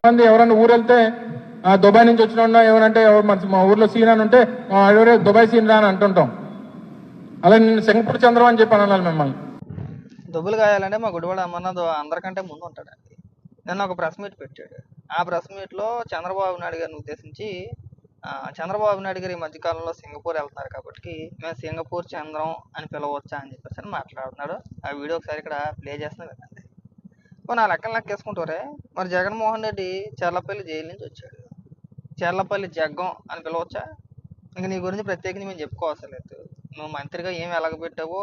మంది ఎవరన్నా ఊరు వెళ్తే ఆ, దుబాయ్ నుంచి వచ్చిన ఎవరంటే ఎవరు మన మా ఊర్లో సీన్ అని ఉంటే ఎవరే దుబాయ్ సీన్ రా అని అంటుంటాం. అలా నేను సింగపూర్ చంద్రం అని చెప్పి అనాలి మిమ్మల్ని. దుబ్బులు కాయాలంటే మా గుడివాడ అమర్నాథ్ అందరికంటే ముందు ఉంటాడండి. నిన్న ఒక ప్రెస్ మీట్ పెట్టాడు. ఆ ప్రెస్ మీట్లో చంద్రబాబు నాయుడు గారిని ఉద్దేశించి చంద్రబాబు నాయుడు గారు ఈ మధ్యకాలంలో సింగపూర్ వెళ్తున్నారు కాబట్టి మేము సింగపూర్ చంద్రం అని పిలవచ్చా అని చెప్పేసి మాట్లాడుతున్నాడు. ఆ వీడియో ఒకసారి ఇక్కడ ప్లే చేస్తాను ఓ నా లెక్కలు లెక్కేసుకుంటారే మరి జగన్మోహన్ రెడ్డి చర్లపల్లి జైలు నుంచి వచ్చాడు. చర్లపల్లి జగ్గం అని పిలవచ్చా? ఇంక నీ గురించి ప్రత్యేకించి మేము చెప్పుకోవసలేదు నువ్వు మంత్రిగా ఏం ఎలగబెట్టావో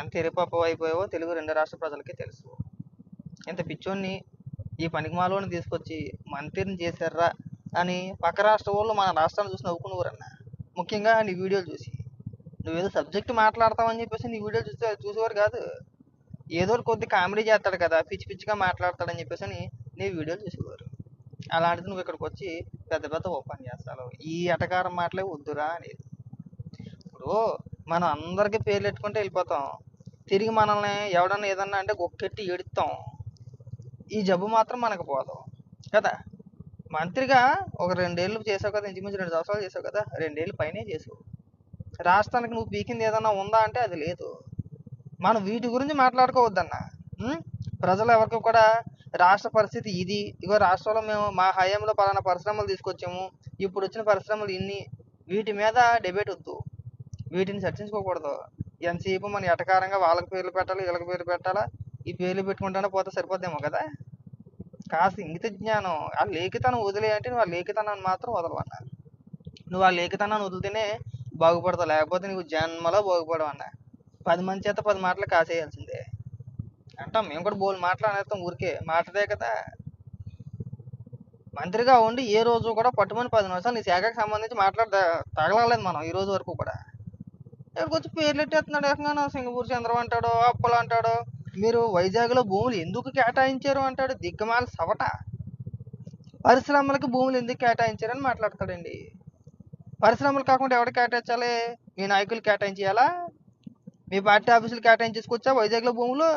ఎంత ఎరిపప్పు అయిపోయావో తెలుగు రెండు రాష్ట్ర ప్రజలకే తెలుసు. ఇంత పిచ్చోన్ని ఈ పనికిమాలోని తీసుకొచ్చి మంత్రిని చేశారా అని పక్క రాష్ట్ర వాళ్ళు మన రాష్ట్రాన్ని చూసి నవ్వుకునేవారన్న. ముఖ్యంగా నీ వీడియోలు చూసి. నువ్వేదో సబ్జెక్ట్ మాట్లాడతావని చెప్పేసి నీ వీడియోలు చూస్తే చూసేవారు కాదు. ఏదో కొద్ది కామెడీ చేస్తాడు కదా పిచ్చి పిచ్చిగా మాట్లాడతాడని చెప్పేసి అని నీ వీడియోలు చూసేవారు. అలాంటిది నువ్వు ఇక్కడికి వచ్చి పెద్ద పెద్ద ఉపన్యాసాలు ఈ ఎటకారం మాటలే వద్దురా అనేది. ఇప్పుడు మనం అందరికీ పేర్లు పెట్టుకుంటే వెళ్ళిపోతాం. తిరిగి మనల్ని ఎవడన్నా ఏదన్నా అంటే గొక్కెట్టి ఏడుస్తాం. ఈ జబ్బు మాత్రం మనకు పోదు. కదా? మంత్రిగా ఒక రెండేళ్ళు చేసావు కదా ఇంచుమించు రెండు సంవత్సరాలు చేసావు కదా రెండేళ్ళు పైనే చేసావు. రాష్ట్రానికి నువ్వు పీకింది ఏదన్నా ఉందా అంటే అది లేదు. మనం వీటి గురించి మాట్లాడుకోవద్దన్న. ప్రజలు ఎవరికి కూడా రాష్ట్ర పరిస్థితి ఇది. ఇగో రాష్ట్రంలో మేము మా హయాంలో పలానా పరిశ్రమలు తీసుకొచ్చాము. ఇప్పుడు వచ్చిన పరిశ్రమలు ఇన్ని. వీటి మీద డిబేట్ వద్దు. వీటిని చర్చించుకోకూడదు. ఎంతసేపు మన ఎటకారంగా వాళ్ళకి పేర్లు పెట్టాలి వీళ్ళకి పేర్లు పెట్టాలా? ఈ పేర్లు పెట్టుకుంటానే పోతే సరిపోద్దేమో కదా? కాస్త ఇంగిత జ్ఞానం. ఆ లేఖితనం వదిలే అంటే నువ్వు ఆ లేఖితనాన్ని మాత్రం వదలవన్న. నువ్వు ఆ లేఖితనాన్ని వదిలితేనే బాగుపడతావు. లేకపోతే నువ్వు జన్మలో బాగుపడవు పది మంది చేత పది మాటలు కాసేయాల్సిందే. అంటాం మేము కూడా బోల్ మాట్లాడేస్తాం ఊరికే. మాటదే కదా. మంత్రిగా ఉండి ఏ రోజు కూడా పట్టుమని పది నిమిషాలు నీ శాఖకు సంబంధించి మాట్లాడ తగలలేదు మనం ఈ రోజు వరకు కూడా. ఇక్కడికి వచ్చి పేర్లు ఎట్టేస్తున్నాడు ఏకంగా సింగపూర్ చంద్రం అంటాడు అప్పలు అంటాడు. మీరు వైజాగ్లో భూములు ఎందుకు కేటాయించారు అంటాడు? దిగ్గమాల సవట. పరిశ్రమలకు భూములు ఎందుకు కేటాయించారని మాట్లాడతాడండి. పరిశ్రమలు కాకుండా ఎవరు కేటాయించాలి? మీ నాయకులు కేటాయించాలా మీ పార్టీ ఆఫీసులు కేటాయించేసుకొచ్చా వైజాగ్లో భూములు?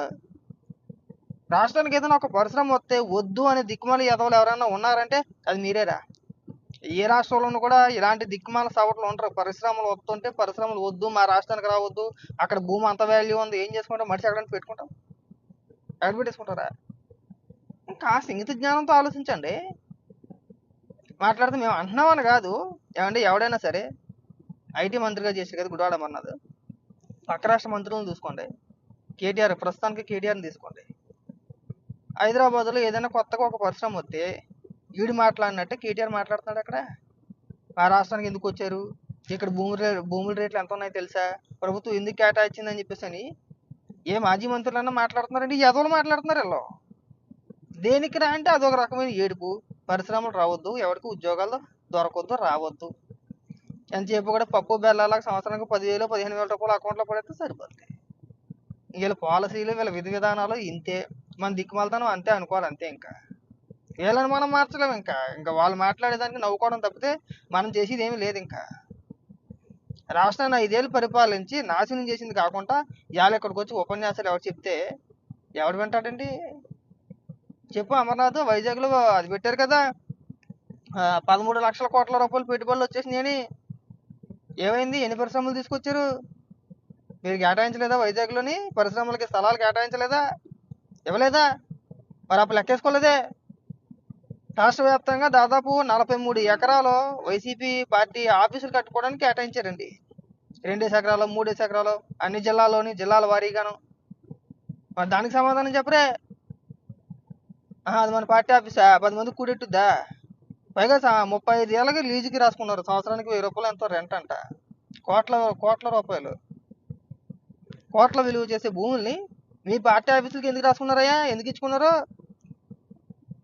రాష్ట్రానికి ఏదైనా ఒక పరిశ్రమ వస్తే వద్దు అనే దిక్కుమాల ఎదవలు ఎవరైనా ఉన్నారంటే అది మీరేరా. ఏ రాష్ట్రంలోనూ కూడా ఇలాంటి దిక్కుమాల సవట్లు ఉంటారు పరిశ్రమలు వస్తుంటే పరిశ్రమలు వద్దు మా రాష్ట్రానికి రావద్దు అక్కడ భూమి అంత వాల్యూ ఉంది ఏం చేసుకుంటాం? మనిషి ఎక్కడ పెట్టుకుంటాం? ఎక్కడ పెట్టేసుకుంటారా ఇంకా సింగిత జ్ఞానంతో ఆలోచించండి. మాట్లాడితే మేము అంటున్నామని కాదు. ఏమంటే ఎవడైనా సరే ఐటీ మంత్రిగా చేసే కదా గుడివాడ అమర్నాథ్. పక్క రాష్ట్ర మంత్రులను చూసుకోండి. కేటీఆర్ ప్రస్తుతానికి కేటీఆర్ని తీసుకోండి. హైదరాబాద్లో ఏదైనా కొత్తగా ఒక పరిశ్రమ వస్తే ఈడు మాట్లాడినట్టే కేటీఆర్ మాట్లాడుతున్నాడు అక్కడ. ఆ రాష్ట్రానికి ఎందుకు వచ్చారు? ఇక్కడ భూముల భూముల రేట్లు ఎంత ఉన్నాయో తెలుసా? ప్రభుత్వం ఎందుకు కేటాయించిందని చెప్పేసి అని ఏ మాజీ మంత్రులన్నా మాట్లాడుతున్నారండి ఎదవలు మాట్లాడుతున్నారు వీళ్ళు. దేనికి రా అంటే అదొక రకమైన ఏడుపు. పరిశ్రమలు రావద్దు ఎవరికి ఉద్యోగాలు దొరకొద్దు రావద్దు. ఎంతసేపు కూడా పప్పు బెల్లాలకు సంవత్సరానికి పదివేలు పదిహేను వేల రూపాయలు అకౌంట్లో పడితే సరిపోతుంది వీళ్ళ పాలసీలు వీళ్ళ విధి విధానాలు ఇంతే. మన దిక్కుమాలతనం అంతే అనుకోవాలి అంతే ఇంకా. వీళ్ళని మనం మార్చలేము ఇంకా. ఇంకా వాళ్ళు మాట్లాడేదానికి నవ్వుకోవడం తప్పితే మనం చేసేది ఏమీ లేదు ఇంకా. రాష్ట్రాన్ని ఐదేళ్ళు పరిపాలించి నాశనం చేసింది కాకుండా ఇవాళ ఇక్కడికి వచ్చి ఉపన్యాసాలు ఎవరు చెప్తే ఎవడు వింటాడండి? చెప్పు అమర్నాథ్ వైజాగ్లో అది పెట్టారు కదా. పదమూడు లక్షల కోట్ల రూపాయలు పెట్టుబడులు వచ్చేసినాయని. ఏమైంది? ఎన్ని పరిశ్రమలు తీసుకొచ్చారు? మీరు కేటాయించలేదా వైజాగ్లోని? పరిశ్రమలకి స్థలాలు కేటాయించలేదా? ఇవ్వలేదా? మరి అప్పుడు లెక్కేసుకోలేదే? రాష్ట్ర వ్యాప్తంగా దాదాపు నలభై మూడు ఎకరాలు వైసీపీ పార్టీ ఆఫీసులు కట్టుకోవడానికి కేటాయించారండి. రెండేసి ఎకరాలు మూడేసి ఎకరాలు అన్ని జిల్లాల్లోని జిల్లాల వారీగాను. మరి దానికి సమాధానం చెప్పరే. అది మన పార్టీ ఆఫీసా? పది మంది కూడెట్టుద్దా? పైగా ముప్పై ఐదు ఏళ్ళకి లీజుకి రాసుకున్నారు. సంవత్సరానికి వెయ్యి రూపాయలు ఎంతో రెంట్ అంట. కోట్ల కోట్ల రూపాయలు. కోట్ల విలువ చేసే భూముల్ని మీ పార్టీ ఆఫీసులకి ఎందుకు రాసుకున్నారయ్యా? ఎందుకు ఇచ్చుకున్నారు?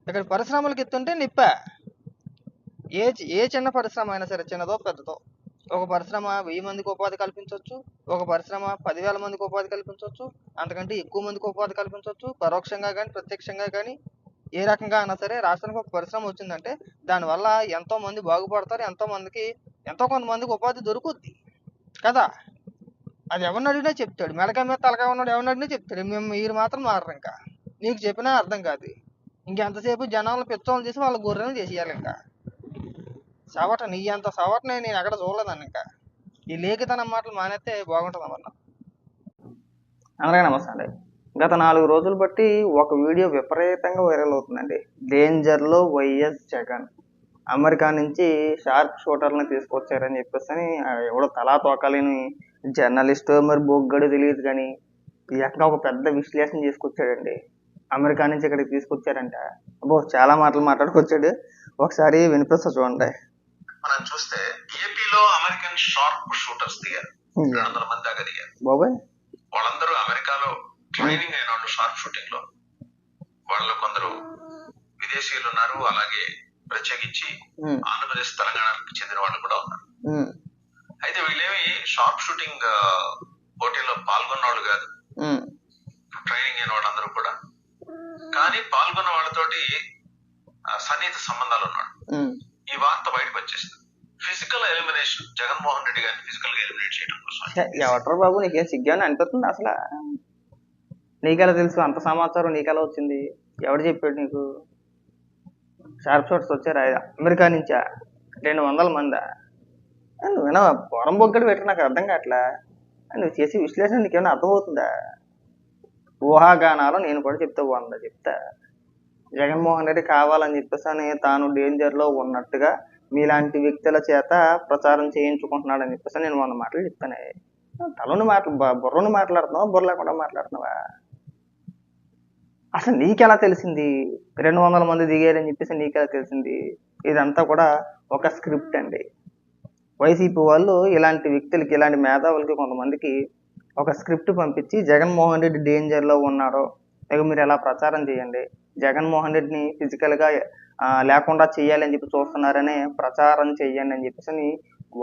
ఇక్కడ పరిశ్రమలకు ఎత్తుంటే నిప్ప. ఏ ఏ చిన్న పరిశ్రమ అయినా సరే చిన్నదో పెద్దదో. ఒక పరిశ్రమ వెయ్యి మందికి ఉపాధి కల్పించవచ్చు ఒక పరిశ్రమ పదివేల మందికి ఉపాధి కల్పించవచ్చు అంతకంటే ఎక్కువ మందికి ఉపాధి కల్పించవచ్చు పరోక్షంగా కానీ ప్రత్యక్షంగా కానీ ఏ రకంగా అయినా సరే రాష్ట్రానికి ఒక పరిశ్రమ వచ్చిందంటే దానివల్ల ఎంతో మంది బాగుపడతారు ఎంతో మందికి ఎంతో కొంతమందికి ఉపాధి దొరుకుద్ది. కదా? అది ఎవరిని అడిగినా చెప్తాడు. మెడక మీద తలకాయ ఉన్నాడు ఎవరిని అడిగినా చెప్తాడు. మేము మీరు మాత్రం మారరు ఇంకా. నీకు చెప్పినా అర్థం కాదు. ఇంకెంతసేపు జనాలను పిచ్చోళ్ళు చేసి వాళ్ళ గొర్రెలు చేసేయాలి ఇంకా. సవట నీ అంత సవటని నేను ఎక్కడ చూడలేదండి ఇంకా. ఈ లేఖితనం మాటలు మానేస్తే బాగుంటుంది అన్న. అందరికీ నమస్తే అండి. గత నాలుగు రోజులు బట్టి ఒక వీడియో విపరీతంగా వైరల్ అవుతుందండి. డేంజర్లో వైఎస్ జగన్. అమెరికా నుంచి షార్ప్ షూటర్ని తీసుకొచ్చారని చెప్పేసి అని ఎవడో తలా తోకాలేని జర్నలిస్ట్ మరి బొగ్గడు తెలియదు కానీ ఎక్కడ ఒక పెద్ద విశ్లేషణ చేసుకొచ్చాడండి. అమెరికా నుంచి ఇక్కడికి తీసుకొచ్చారంట. అబ్బో చాలా మాటలు మాట్లాడుకొచ్చాడు. ఒకసారి వినిపిస్తా చూడండి. మనం చూస్తే ఏపీలో అమెరికన్ షార్ప్ షూటర్స్ దిగారు. రెండు వందల మంది దాకా దిగారు. బాబాయ్. వాళ్ళందరూ అమెరికాలో ట్రైనింగ్ అయిన వాళ్ళు షార్ప్ షూటింగ్లో వాళ్ళు కొందరు విదేశీయులు ఉన్నారు అలాగే ప్రత్యేకించి ఆంధ్రప్రదేశ్ తెలంగాణకు చెందిన వాళ్ళు కూడా ఉన్నారు. అయితే వీళ్ళేమి షార్ప్ షూటింగ్ పోటీలో పాల్గొన్న వాళ్ళు కాదు. ట్రైనింగ్ అయిన వాళ్ళందరూ కూడా. కానీ పాల్గొన్న వాళ్ళతోటి సన్నిహిత సంబంధాలు ఉన్నాడు ఈ వార్త బయటకు వచ్చేసింది. ఫిజికల్ ఎలిమినేషన్ జగన్మోహన్ రెడ్డి గారిని ఫిజికల్గా ఎలిమినేట్ చేయడం కోసం ఎవట్రా బాబు నీకేం సిగ్గాని అనిపిస్తుంది అసలు? నీకెలా తెలుసు? అంత సమాచారం నీకెలా వచ్చింది? ఎవడు చెప్పాడు నీకు? షార్ప్ షాట్స్ వచ్చారా? అమెరికా నుంచా? రెండు వందల మందా? నువ్వు నువ్వేనా పొరం బొగ్గడు పెట్టి నాకు అర్థం కావట్లా? నువ్వు చేసే విశ్లేషణ నీకేమైనా అర్థమవుతుందా? ఊహాగానాలు నేను కూడా చెప్తా వంద చెప్తా. జగన్మోహన్ రెడ్డి కావాలని చెప్పేసి అని తాను డేంజర్లో ఉన్నట్టుగా మీలాంటి వ్యక్తుల చేత ప్రచారం చేయించుకుంటున్నాడని చెప్పేసి నేను వంద మాటలు చెప్తాను. తలని మాటలు బుర్రను మాట్లాడుతున్నావా? బుర్ర లేకుండా మాట్లాడుతున్నావా? అసలు నీకెలా తెలిసింది? రెండు వందల మంది దిగారని చెప్పేసి నీకెలా తెలిసింది? ఇదంతా కూడా ఒక స్క్రిప్ట్ అండి. వైసీపీ వాళ్ళు ఇలాంటి వ్యక్తులకి ఇలాంటి మేధావులకి కొంతమందికి ఒక స్క్రిప్ట్ పంపించి జగన్మోహన్ రెడ్డి డేంజర్లో ఉన్నారు ఇక మీరు ఎలా ప్రచారం చేయండి? జగన్మోహన్ రెడ్డిని ఫిజికల్గా లేకుండా చేయాలి అని చెప్పి చూస్తున్నారనే ప్రచారం చేయండి అని చెప్పేసి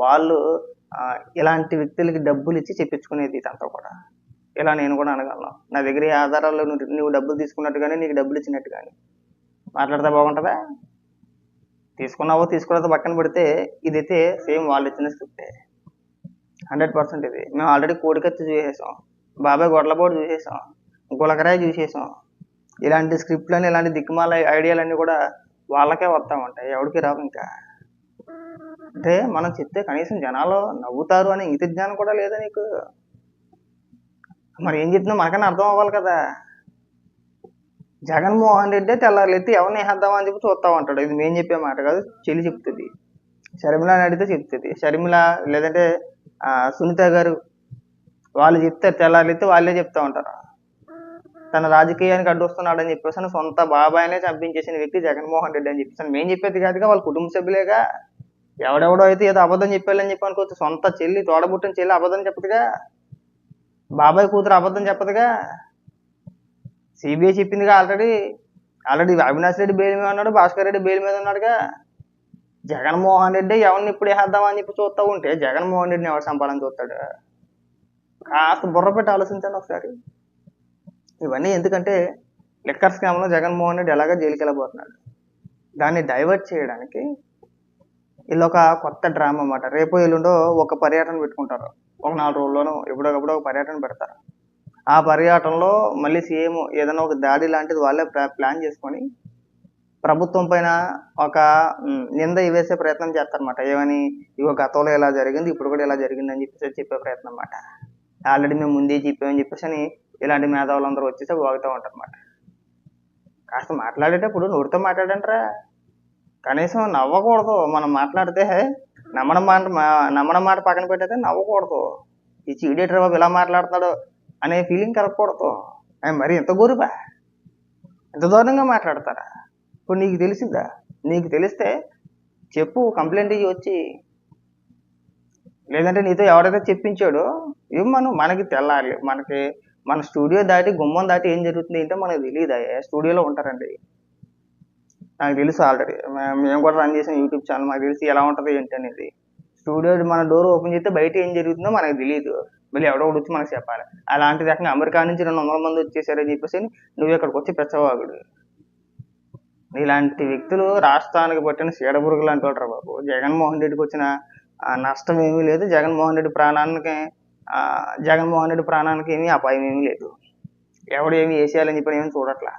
వాళ్ళు ఇలాంటి వ్యక్తులకి డబ్బులు ఇచ్చి చెప్పించుకునేది ఇదంతా కూడా. ఇలా నేను కూడా అనగలను నా దగ్గర ఏ ఆధారాలు నువ్వు డబ్బులు తీసుకున్నట్టు కానీ నీకు డబ్బులు ఇచ్చినట్టు కానీ మాట్లాడితే బాగుంటుందా? తీసుకున్నావో తీసుకోలేదో పక్కన పెడితే ఇదైతే సేమ్ వాళ్ళు ఇచ్చిన స్క్రిప్టే. హండ్రెడ్ పర్సెంట్ ఇది. మేము ఆల్రెడీ కోడికత్తి చూసేసాం బాబాయ్ గొడలపోటు చూసేసాం గులకరాయి చూసేసాం. ఇలాంటి స్క్రిప్ట్లని ఇలాంటి దిక్కుమాల ఐడియాలన్నీ కూడా వాళ్ళకే వస్తూ ఉంటాయి ఎవరికి రావు ఇంకా. అంటే మనం చెప్తే కనీసం జనాలు నవ్వుతారు అనే ఇంగిత జ్ఞానం కూడా లేదా నీకు? మరి ఏం చెప్తున్నా మనకన్నా అర్థం అవ్వాలి కదా. జగన్మోహన్ రెడ్డి తెల్లారులెత్తి ఎవరిని వేసేద్దామా చెప్పి చూస్తా ఉంటాడు. ఇది మేము చెప్పే మాట కాదు చెల్లి చెప్తుంది. షర్మిల అడిగితే చెప్తుంది. షర్మిల లేదంటే ఆ, సునీత గారు వాళ్ళు చెప్తే తెల్లారులెత్తి వాళ్ళే చెప్తా ఉంటారు. తన రాజకీయానికి అడ్డొస్తున్నాడని చెప్పేసి అని సొంత బాబాయినే చంపించేసిన వ్యక్తి జగన్మోహన్ రెడ్డి అని చెప్పేసి మేము చెప్పేది కాదుగా వాళ్ళ కుటుంబ సభ్యులేగా. ఎవడెవడో అయితే ఏదో అబద్ధం చెప్పాలని చెప్పి అనుకోవచ్చు. సొంత చెల్లి తోడబుట్టిన చెల్లి అబద్ధం చెప్పదుగా. బాబాయ్ కూతురు అబద్ధం చెప్పదుగా? CBI చెప్పిందిగా already. Already Avinash Reddy bail మీద ఉన్నాడు భాస్కర్ రెడ్డి బెయిల్ మీద ఉన్నాడుగా. జగన్మోహన్ రెడ్డి ఎవరిని ఇప్పుడు వేసేద్దామని అని చెప్పి చూస్తా ఉంటే జగన్మోహన్ రెడ్డిని ఎవరు సంపాదన చూస్తాడు? కాస్త బుర్ర పెట్టి ఆలోచించండి ఒకసారి. ఇవన్నీ ఎందుకంటే లిక్కర్ స్కామ్లో జగన్మోహన్ రెడ్డి ఎలాగ జైలుకి వెళ్ళబోతున్నాడు. దాన్ని డైవర్ట్ చేయడానికి వీళ్ళొక ఒక కొత్త డ్రామా అన్నమాట. రేపు ఎల్లుండో ఒక పర్యటన పెట్టుకుంటారు. ఒక నాలుగు రోజుల్లోనూ ఎప్పుడోకప్పుడు ఒక పర్యటన పెడతారు. ఆ పర్యటనలో మళ్ళీ సీఎం ఏదైనా ఒక దాడి లాంటిది వాళ్ళే ప్లా- ప్లాన్ చేసుకొని ప్రభుత్వం పైన ఒక నింద ఇవేసే ప్రయత్నం చేస్తారన్నమాట. ఏమని ఇగో గతంలో ఇలా జరిగింది ఇప్పుడు కూడా ఇలా జరిగింది అని చెప్పేసి చెప్పే ప్రయత్నం అనమాట ఆల్రెడీ మేము ముందే చెప్పామని చెప్పేసి అని ఇలాంటి మేధావులందరూ వచ్చేసి వాగుతూ ఉంటారన్నమాట. కాస్త మాట్లాడేటప్పుడు నోటితో మాట్లాడంటారా కనీసం నవ్వకూడదు మనం మాట్లాడితే నమ్మడం మాట మా- నమ్మడం మాట పక్కన పెట్టయితే నవ్వకూడదు. ఈ చీడేటర్ బాబు ఇలా మాట్లాడుతున్నాడు అనే ఫీలింగ్ కలగకూడదు. ఆయన మరి ఎంత గోరుబా ఎంత దారుణంగా మాట్లాడతారా? ఇప్పుడు నీకు తెలిసిందా? నీకు తెలిస్తే చెప్పు కంప్లైంట్ ఇచ్చి వచ్చి. లేదంటే నీతో ఎవడైతే చెప్పించాడో ఇవ్వమను మనకి తెల్లాలి మనకి మన స్టూడియో దాటి గుమ్మం దాటి ఏం జరుగుతుంది ఏంటో మనకు తెలియదా స్టూడియోలో ఉంటారండి. నాకు తెలుసు ఆల్రెడీ మేము కూడా రన్ చేసిన యూట్యూబ్ ఛానల్ మాకు తెలిసి ఎలా ఉంటుంది ఏంటి అనేది. స్టూడియో మన డోర్ ఓపెన్ చేస్తే బయట ఏం జరుగుతుందో మనకు తెలియదు మళ్ళీ ఎవడో ఒకటి వచ్చి మనకు చెప్పాలి. అలాంటి రకంగా అమెరికా నుంచి రెండు వందల మంది వచ్చేసారని చెప్పేసి నువ్వు ఇక్కడికి వచ్చి పెచ్చవాగుడు ఇలాంటి వ్యక్తులు రాష్ట్రానికి పట్టిన సీడబురుగులు అంటారు బాబు. జగన్మోహన్ రెడ్డికి వచ్చిన నష్టం ఏమీ లేదు. జగన్మోహన్ రెడ్డి ప్రాణానికి జగన్మోహన్ రెడ్డి ప్రాణానికి ఏమీ అపాయం ఏమీ లేదు. ఎవడు ఏమి వేసేయాలని చెప్పి ఏమీ చూడట్లా.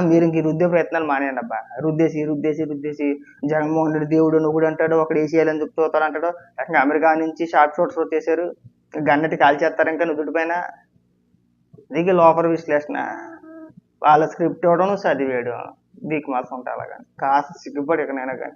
మీరు ఇంక ఈ రుద్దే ప్రయత్నాలు మానేయండి అబ్బా. రుద్దేసి రుద్దేసి రుద్దేసి. జగన్మోహన్ రెడ్డి దేవుడు నువ్వుడు అంటాడు ఒకడు వేసేయాలని చెప్తూ అవుతాడు అంటాడు. అక్కడ అమెరికా నుంచి షార్ట్ షూట్స్ వచ్చేసారు గన్నటి కాల్చేస్తారు ఇంకా నుదుటి పైన. దిగి లోపల విశ్లేషణ. వాళ్ళ స్క్రిప్ట్ ఇవ్వడం చదివేయడం దిక్కు మాసం ఉంటా అలాగా కాస్త సిగ్గుపడి ఎక్కడైనా కానీ.